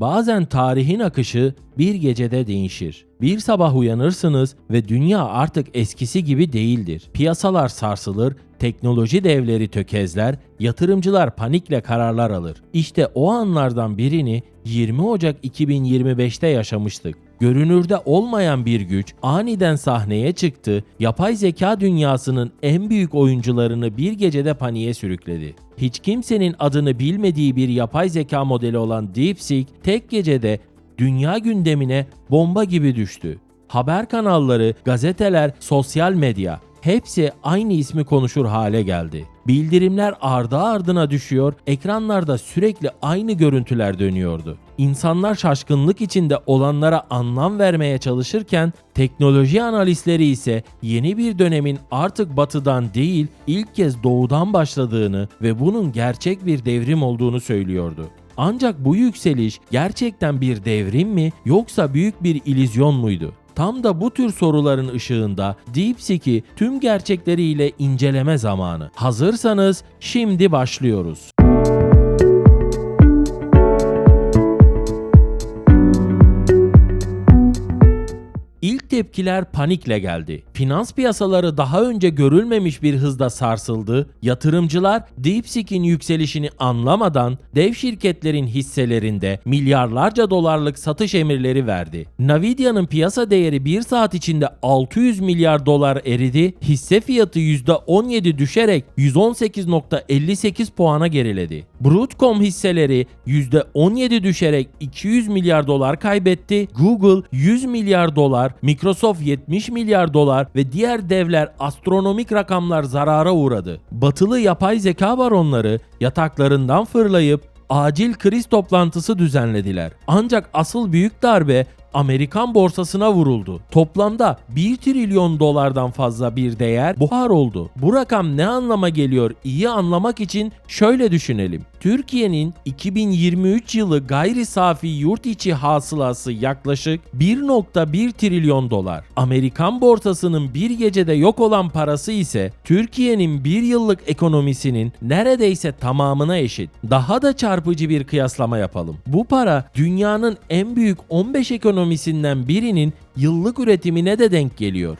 Bazen tarihin akışı bir gecede değişir. Bir sabah uyanırsınız ve dünya artık eskisi gibi değildir. Piyasalar sarsılır, teknoloji devleri tökezler, yatırımcılar panikle kararlar alır. İşte o anlardan birini 20 Ocak 2025'te yaşamıştık. Görünürde olmayan bir güç aniden sahneye çıktı, yapay zeka dünyasının en büyük oyuncularını bir gecede paniğe sürükledi. Hiç kimsenin adını bilmediği bir yapay zeka modeli olan DeepSeek tek gecede dünya gündemine bomba gibi düştü. Haber kanalları, gazeteler, sosyal medya hepsi aynı ismi konuşur hale geldi. Bildirimler ardı ardına düşüyor, ekranlarda sürekli aynı görüntüler dönüyordu. İnsanlar şaşkınlık içinde olanlara anlam vermeye çalışırken teknoloji analistleri ise yeni bir dönemin artık batıdan değil ilk kez doğudan başladığını ve bunun gerçek bir devrim olduğunu söylüyordu. Ancak bu yükseliş gerçekten bir devrim mi yoksa büyük bir ilizyon muydu? Tam da bu tür soruların ışığında DeepSeek'i tüm gerçekleriyle inceleme zamanı. Hazırsanız şimdi başlıyoruz. Tepkiler panikle geldi. Finans piyasaları daha önce görülmemiş bir hızda sarsıldı. Yatırımcılar DeepSeek'in yükselişini anlamadan dev şirketlerin hisselerinde milyarlarca dolarlık satış emirleri verdi. Nvidia'nın piyasa değeri 1 saat içinde 600 milyar dolar eridi. Hisse fiyatı %17 düşerek 118.58 puana geriledi. Broadcom hisseleri %17 düşerek 200 milyar dolar kaybetti. Google 100 milyar dolar, Microsoft 70 milyar dolar ve diğer devler astronomik rakamlar zarara uğradı. Batılı yapay zeka baronları yataklarından fırlayıp acil kriz toplantısı düzenlediler. Ancak asıl büyük darbe Amerikan borsasına vuruldu. Toplamda 1 trilyon dolardan fazla bir değer buhar oldu. Bu rakam ne anlama geliyor iyi anlamak için şöyle düşünelim. Türkiye'nin 2023 yılı gayri safi yurt içi hasılası yaklaşık 1.1 trilyon dolar. Amerikan borsasının bir gecede yok olan parası ise Türkiye'nin bir yıllık ekonomisinin neredeyse tamamına eşit. Daha da çarpıcı bir kıyaslama yapalım. Bu para dünyanın en büyük 15 ekonomisinden birinin yıllık üretimine de denk geliyor.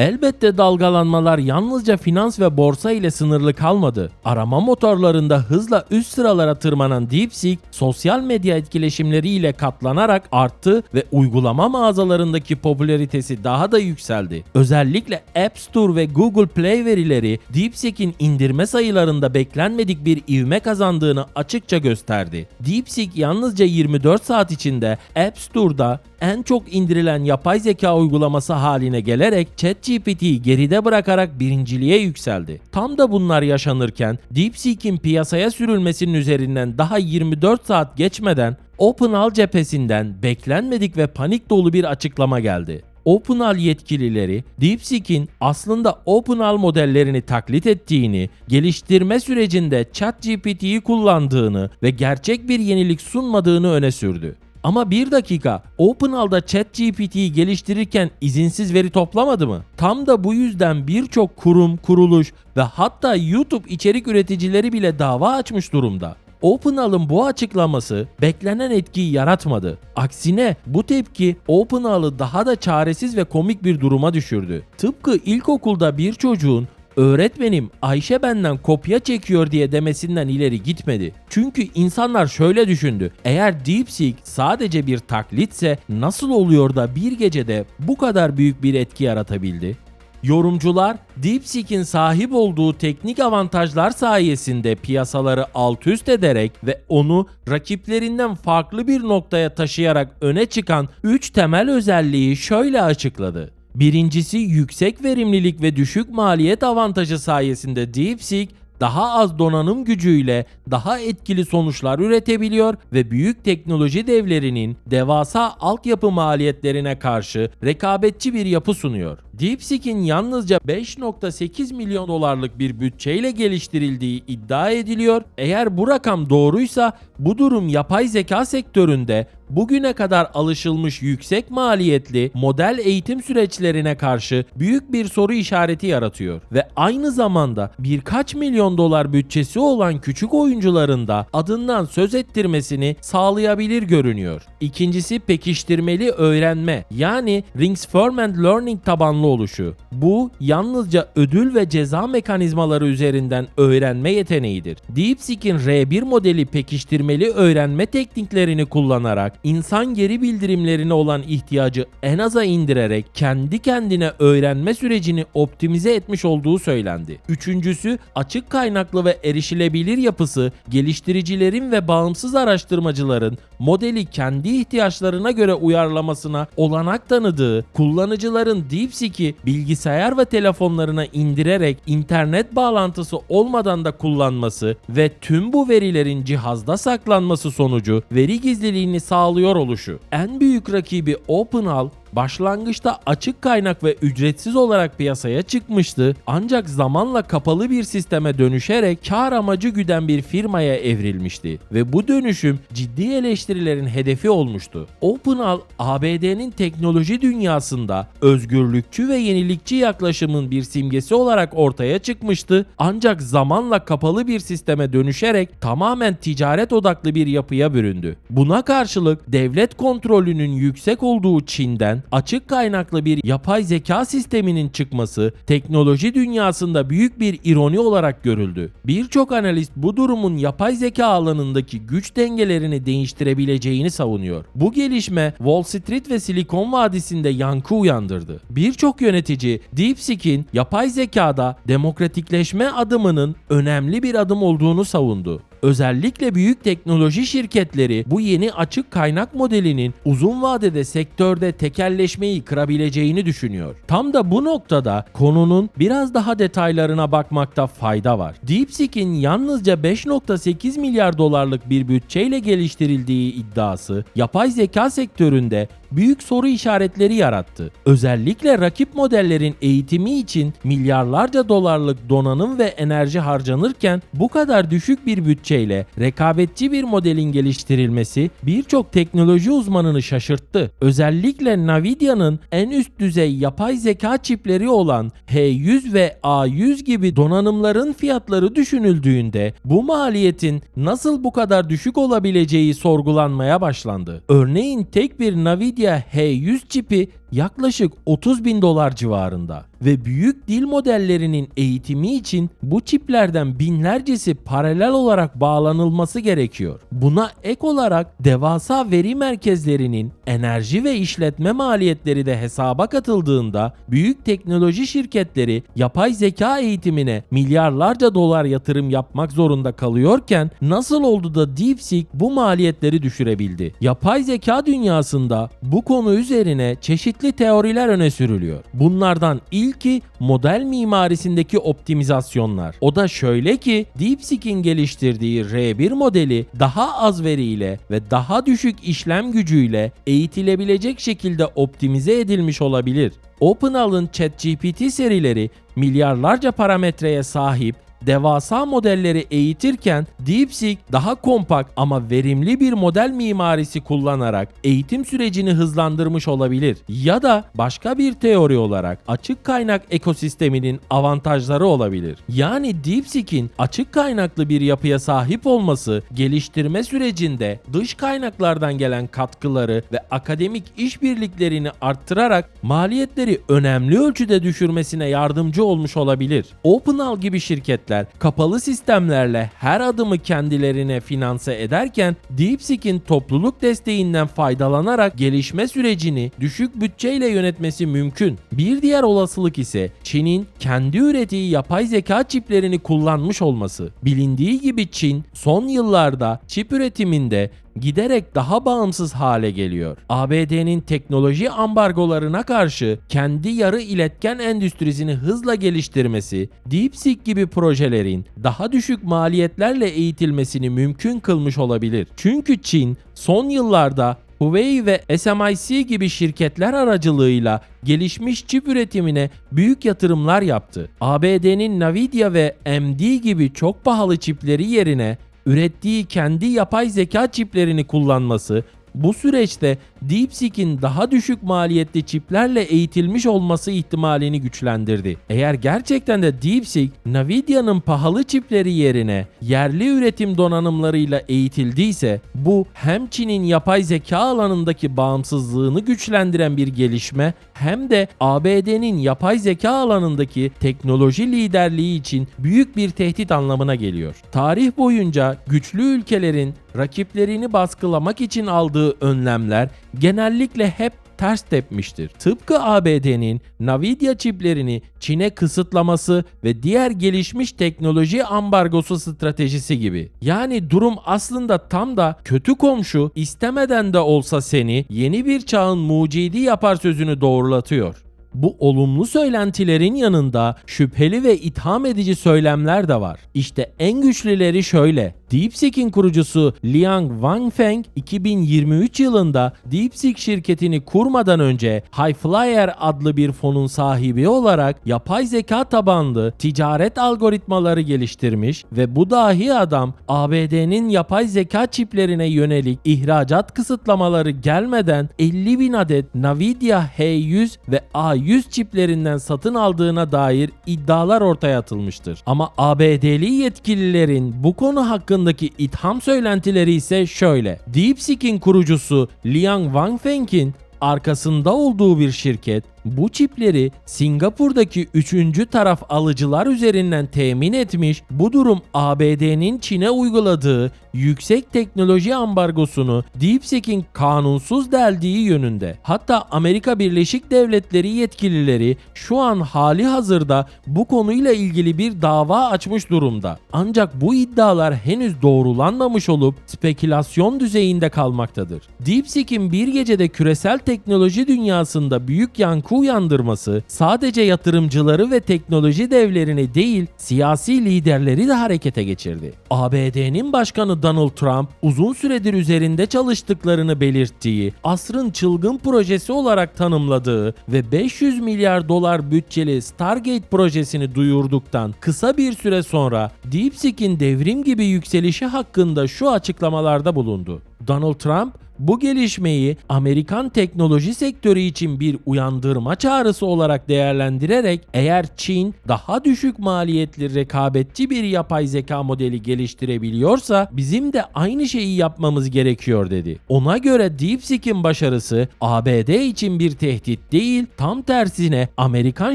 Elbette dalgalanmalar yalnızca finans ve borsa ile sınırlı kalmadı. Arama motorlarında hızla üst sıralara tırmanan DeepSeek, sosyal medya etkileşimleriyle katlanarak arttı ve uygulama mağazalarındaki popülaritesi daha da yükseldi. Özellikle App Store ve Google Play verileri DeepSeek'in indirme sayılarında beklenmedik bir ivme kazandığını açıkça gösterdi. DeepSeek yalnızca 24 saat içinde App Store'da en çok indirilen yapay zeka uygulaması haline gelerek ChatGPT'yi geride bırakarak birinciliğe yükseldi. Tam da bunlar yaşanırken DeepSeek'in piyasaya sürülmesinin üzerinden daha 24 saat geçmeden OpenAI cephesinden beklenmedik ve panik dolu bir açıklama geldi. OpenAI yetkilileri DeepSeek'in aslında OpenAI modellerini taklit ettiğini, geliştirme sürecinde ChatGPT'yi kullandığını ve gerçek bir yenilik sunmadığını öne sürdü. Ama bir dakika, OpenAI'da ChatGPT'yi geliştirirken izinsiz veri toplamadı mı? Tam da bu yüzden birçok kurum, kuruluş ve hatta YouTube içerik üreticileri bile dava açmış durumda. OpenAI'ın bu açıklaması beklenen etkiyi yaratmadı. Aksine bu tepki OpenAI'ı daha da çaresiz ve komik bir duruma düşürdü. Tıpkı ilkokulda bir çocuğun öğretmenim Ayşe benden kopya çekiyor diye demesinden ileri gitmedi. Çünkü insanlar şöyle düşündü. Eğer DeepSeek sadece bir taklitse nasıl oluyor da bir gecede bu kadar büyük bir etki yaratabildi? Yorumcular DeepSeek'in sahip olduğu teknik avantajlar sayesinde piyasaları alt üst ederek ve onu rakiplerinden farklı bir noktaya taşıyarak öne çıkan 3 temel özelliği şöyle açıkladı. Birincisi yüksek verimlilik ve düşük maliyet avantajı sayesinde DeepSeek daha az donanım gücüyle daha etkili sonuçlar üretebiliyor ve büyük teknoloji devlerinin devasa altyapı maliyetlerine karşı rekabetçi bir yapı sunuyor. DeepSeek'in yalnızca 5.8 milyon dolarlık bir bütçeyle geliştirildiği iddia ediliyor. Eğer bu rakam doğruysa Bu durum yapay zeka sektöründe bugüne kadar alışılmış yüksek maliyetli model eğitim süreçlerine karşı büyük bir soru işareti yaratıyor ve aynı zamanda birkaç milyon dolar bütçesi olan küçük oyuncuların da adından söz ettirmesini sağlayabilir görünüyor. İkincisi pekiştirmeli öğrenme yani Reinforcement Learning tabanlı oluşu. Bu yalnızca ödül ve ceza mekanizmaları üzerinden öğrenme yeteneğidir. DeepSeek'in R1 modeli pekiştirmeli öğrenme tekniklerini kullanarak insan geri bildirimlerine olan ihtiyacı en aza indirerek kendi kendine öğrenme sürecini optimize etmiş olduğu söylendi. Üçüncüsü açık kaynaklı ve erişilebilir yapısı geliştiricilerin ve bağımsız araştırmacıların modeli kendi ihtiyaçlarına göre uyarlamasına olanak tanıdığı, kullanıcıların DeepSeek'i bilgisayar ve telefonlarına indirerek internet bağlantısı olmadan da kullanması ve tüm bu verilerin cihazda saklanması sonucu veri gizliliğini sağlıyor oluşu. En büyük rakibi OpenAL başlangıçta açık kaynak ve ücretsiz olarak piyasaya çıkmıştı ancak zamanla kapalı bir sisteme dönüşerek kar amacı güden bir firmaya evrilmişti ve bu dönüşüm ciddi eleştirilerin hedefi olmuştu. OpenAL ABD'nin teknoloji dünyasında özgürlükçü ve yenilikçi yaklaşımın bir simgesi olarak ortaya çıkmıştı ancak zamanla kapalı bir sisteme dönüşerek tamamen ticaret odaklı bir yapıya büründü. Buna karşılık devlet kontrolünün yüksek olduğu Çin'den açık kaynaklı bir yapay zeka sisteminin çıkması teknoloji dünyasında büyük bir ironi olarak görüldü. Birçok analist bu durumun yapay zeka alanındaki güç dengelerini değiştirebileceğini savunuyor. Bu gelişme Wall Street ve Silikon Vadisi'nde yankı uyandırdı. Birçok yönetici DeepSeek'in yapay zekada demokratikleşme adımının önemli bir adım olduğunu savundu. Özellikle büyük teknoloji şirketleri bu yeni açık kaynak modelinin uzun vadede sektörde tekelleşmeyi kırabileceğini düşünüyor. Tam da bu noktada konunun biraz daha detaylarına bakmakta fayda var. DeepSeek'in yalnızca 5.8 milyar dolarlık bir bütçeyle geliştirildiği iddiası yapay zeka sektöründe büyük soru işaretleri yarattı. Özellikle rakip modellerin eğitimi için milyarlarca dolarlık donanım ve enerji harcanırken bu kadar düşük bir bütçeyle rekabetçi bir modelin geliştirilmesi birçok teknoloji uzmanını şaşırttı. Özellikle Nvidia'nın en üst düzey yapay zeka çipleri olan H100 ve A100 gibi donanımların fiyatları düşünüldüğünde bu maliyetin nasıl bu kadar düşük olabileceği sorgulanmaya başlandı. Örneğin tek bir Nvidia H100 çipi yaklaşık 30 bin dolar civarında ve büyük dil modellerinin eğitimi için bu çiplerden binlercesi paralel olarak bağlanılması gerekiyor. Buna ek olarak devasa veri merkezlerinin enerji ve işletme maliyetleri de hesaba katıldığında büyük teknoloji şirketleri yapay zeka eğitimine milyarlarca dolar yatırım yapmak zorunda kalıyorken nasıl oldu da DeepSeek bu maliyetleri düşürebildi? Yapay zeka dünyasında bu konu üzerine çeşitli teoriler öne sürülüyor. Bunlardan ilki model mimarisindeki optimizasyonlar. O da şöyle ki DeepSeek'in geliştirdiği R1 modeli daha az veriyle ve daha düşük işlem gücüyle eğitilebilecek şekilde optimize edilmiş olabilir. OpenAL'ın ChatGPT serileri milyarlarca parametreye sahip devasa modelleri eğitirken DeepSeek daha kompakt ama verimli bir model mimarisi kullanarak eğitim sürecini hızlandırmış olabilir. Ya da başka bir teori olarak açık kaynak ekosisteminin avantajları olabilir. Yani DeepSeek'in açık kaynaklı bir yapıya sahip olması geliştirme sürecinde dış kaynaklardan gelen katkıları ve akademik işbirliklerini arttırarak maliyetleri önemli ölçüde düşürmesine yardımcı olmuş olabilir. OpenAL gibi şirketler kapalı sistemlerle her adımı kendilerine finanse ederken DeepSeek'in topluluk desteğinden faydalanarak gelişme sürecini düşük bütçeyle yönetmesi mümkün. Bir diğer olasılık ise Çin'in kendi ürettiği yapay zeka çiplerini kullanmış olması. Bilindiği gibi Çin son yıllarda çip üretiminde giderek daha bağımsız hale geliyor. ABD'nin teknoloji ambargolarına karşı kendi yarı iletken endüstrisini hızla geliştirmesi, DeepSeek gibi projelerin daha düşük maliyetlerle eğitilmesini mümkün kılmış olabilir. Çünkü Çin son yıllarda Huawei ve SMIC gibi şirketler aracılığıyla gelişmiş çip üretimine büyük yatırımlar yaptı. ABD'nin Nvidia ve AMD gibi çok pahalı çipleri yerine ürettiği kendi yapay zeka çiplerini kullanması bu süreçte DeepSeek'in daha düşük maliyetli çiplerle eğitilmiş olması ihtimalini güçlendirdi. Eğer gerçekten de DeepSeek, Nvidia'nın pahalı çipleri yerine yerli üretim donanımlarıyla eğitildiyse bu hem Çin'in yapay zeka alanındaki bağımsızlığını güçlendiren bir gelişme hem de ABD'nin yapay zeka alanındaki teknoloji liderliği için büyük bir tehdit anlamına geliyor. Tarih boyunca güçlü ülkelerin rakiplerini baskılamak için aldığı önlemler genellikle hep ters tepmiştir. Tıpkı ABD'nin Nvidia çiplerini Çin'e kısıtlaması ve diğer gelişmiş teknoloji ambargosu stratejisi gibi. Yani durum aslında tam da kötü komşu istemeden de olsa seni yeni bir çağın mucidi yapar sözünü doğrulatıyor. Bu olumlu söylentilerin yanında şüpheli ve itham edici söylemler de var. İşte en güçlüleri şöyle. DeepSeek'in kurucusu Liang Wangfeng 2023 yılında DeepSeek şirketini kurmadan önce Highflyer adlı bir fonun sahibi olarak yapay zeka tabanlı ticaret algoritmaları geliştirmiş ve bu dahi adam ABD'nin yapay zeka çiplerine yönelik ihracat kısıtlamaları gelmeden 50 bin adet Nvidia H100 ve A100 çiplerinden satın aldığına dair iddialar ortaya atılmıştır. Ama ABD'li yetkililerin bu konu hakkındaki itham söylentileri ise şöyle. DeepSeek'in kurucusu Liang Wangfeng'in arkasında olduğu bir şirket bu çipleri Singapur'daki üçüncü taraf alıcılar üzerinden temin etmiş. Bu durum ABD'nin Çin'e uyguladığı yüksek teknoloji ambargosunu DeepSeek'in kanunsuz deldiği yönünde. Hatta Amerika Birleşik Devletleri yetkilileri şu an hali hazırda bu konuyla ilgili bir dava açmış durumda. Ancak bu iddialar henüz doğrulanmamış olup spekülasyon düzeyinde kalmaktadır. DeepSeek'in bir gecede küresel teknoloji dünyasında büyük yankı uyandırması sadece yatırımcıları ve teknoloji devlerini değil siyasi liderleri de harekete geçirdi. ABD'nin başkanı Donald Trump uzun süredir üzerinde çalıştıklarını belirttiği, asrın çılgın projesi olarak tanımladığı ve 500 milyar dolar bütçeli Stargate projesini duyurduktan kısa bir süre sonra DeepSeek'in devrim gibi yükselişi hakkında şu açıklamalarda bulundu. Donald Trump bu gelişmeyi Amerikan teknoloji sektörü için bir uyandırma çağrısı olarak değerlendirerek eğer Çin daha düşük maliyetli rekabetçi bir yapay zeka modeli geliştirebiliyorsa bizim de aynı şeyi yapmamız gerekiyor dedi. Ona göre DeepSeek'in başarısı ABD için bir tehdit değil, tam tersine Amerikan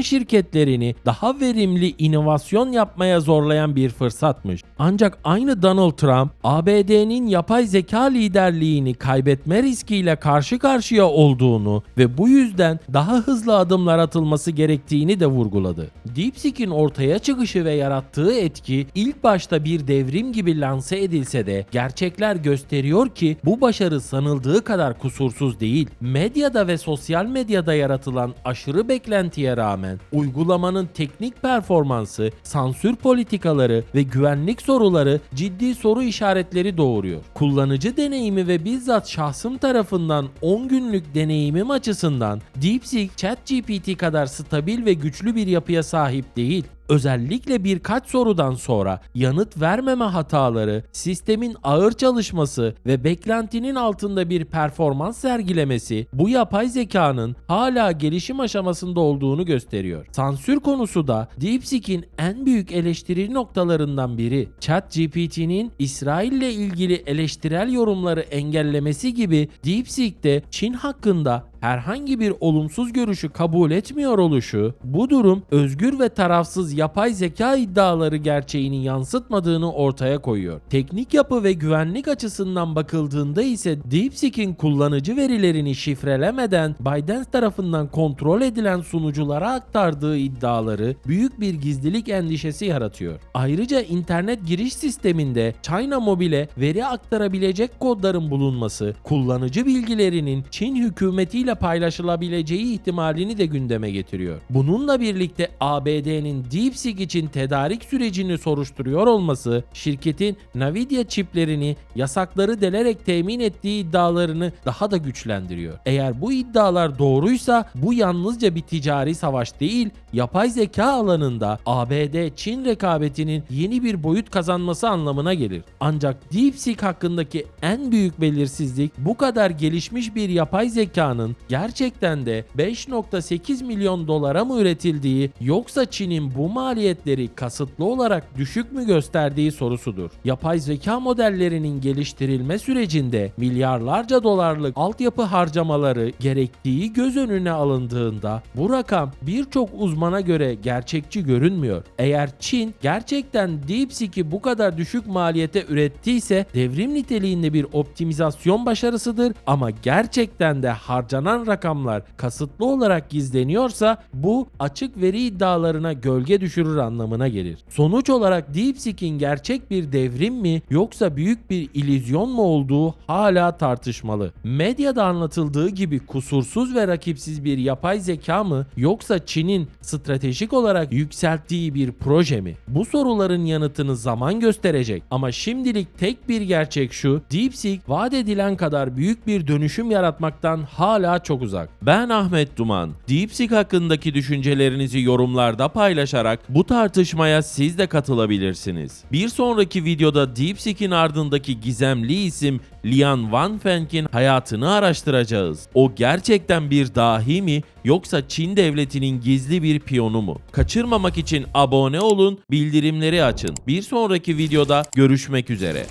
şirketlerini daha verimli inovasyon yapmaya zorlayan bir fırsatmış. Ancak aynı Donald Trump ABD'nin yapay zeka liderliğini kaybetme riskiyle karşı karşıya olduğunu ve bu yüzden daha hızlı adımlar atılması gerektiğini de vurguladı. DeepSeek'in ortaya çıkışı ve yarattığı etki ilk başta bir devrim gibi lanse edilse de gerçekler gösteriyor ki bu başarı sanıldığı kadar kusursuz değil. Medyada ve sosyal medyada yaratılan aşırı beklentiye rağmen uygulamanın teknik performansı, sansür politikaları ve güvenlik soruları ciddi soru işaretleri doğuruyor. Kullanıcı deneyimi ve bizzat şahsım tarafından 10 günlük deneyimim açısından DeepSeek ChatGPT kadar stabil ve güçlü bir yapıya sahip değil. Özellikle birkaç sorudan sonra yanıt vermeme hataları, sistemin ağır çalışması ve beklentinin altında bir performans sergilemesi bu yapay zekanın hala gelişim aşamasında olduğunu gösteriyor. Sansür konusu da DeepSeek'in en büyük eleştiri noktalarından biri. ChatGPT'nin İsrail ile ilgili eleştirel yorumları engellemesi gibi DeepSeek de Çin hakkında herhangi bir olumsuz görüşü kabul etmiyor oluşu, bu durum özgür ve tarafsız yapay zeka iddiaları gerçeğini yansıtmadığını ortaya koyuyor. Teknik yapı ve güvenlik açısından bakıldığında ise DeepSeek'in kullanıcı verilerini şifrelemeden Biden tarafından kontrol edilen sunuculara aktardığı iddiaları büyük bir gizlilik endişesi yaratıyor. Ayrıca internet giriş sisteminde China Mobile'e veri aktarabilecek kodların bulunması, kullanıcı bilgilerinin Çin hükümetiyle kamuoyuyla paylaşılabileceği ihtimalini de gündeme getiriyor. Bununla birlikte ABD'nin DeepSeek için tedarik sürecini soruşturuyor olması şirketin Nvidia çiplerini yasakları delerek temin ettiği iddialarını daha da güçlendiriyor. Eğer bu iddialar doğruysa bu yalnızca bir ticari savaş değil, yapay zeka alanında ABD-Çin rekabetinin yeni bir boyut kazanması anlamına gelir. Ancak DeepSeek hakkındaki en büyük belirsizlik bu kadar gelişmiş bir yapay zekanın gerçekten de 5.8 milyon dolara mı üretildiği yoksa Çin'in bu maliyetleri kasıtlı olarak düşük mü gösterdiği sorusudur. Yapay zeka modellerinin geliştirilme sürecinde milyarlarca dolarlık altyapı harcamaları gerektiği göz önüne alındığında bu rakam birçok uzmana göre gerçekçi görünmüyor. Eğer Çin gerçekten DeepSeek'i bu kadar düşük maliyete ürettiyse devrim niteliğinde bir optimizasyon başarısıdır ama gerçekten de harcanan rakamlar kasıtlı olarak gizleniyorsa bu açık veri iddialarına gölge düşürür anlamına gelir. Sonuç olarak DeepSeek'in gerçek bir devrim mi yoksa büyük bir illüzyon mu olduğu hala tartışmalı. Medyada anlatıldığı gibi kusursuz ve rakipsiz bir yapay zeka mı yoksa Çin'in stratejik olarak yükselttiği bir proje mi? Bu soruların yanıtını zaman gösterecek ama şimdilik tek bir gerçek şu DeepSeek vaat edilen kadar büyük bir dönüşüm yaratmaktan hala çok uzak. Ben Ahmet Duman. DeepSeek hakkındaki düşüncelerinizi yorumlarda paylaşarak bu tartışmaya siz de katılabilirsiniz. Bir sonraki videoda DeepSeek'in ardındaki gizemli isim Lian Wanfeng'in hayatını araştıracağız. O gerçekten bir dahi mi yoksa Çin devletinin gizli bir piyonu mu? Kaçırmamak için abone olun, bildirimleri açın. Bir sonraki videoda görüşmek üzere.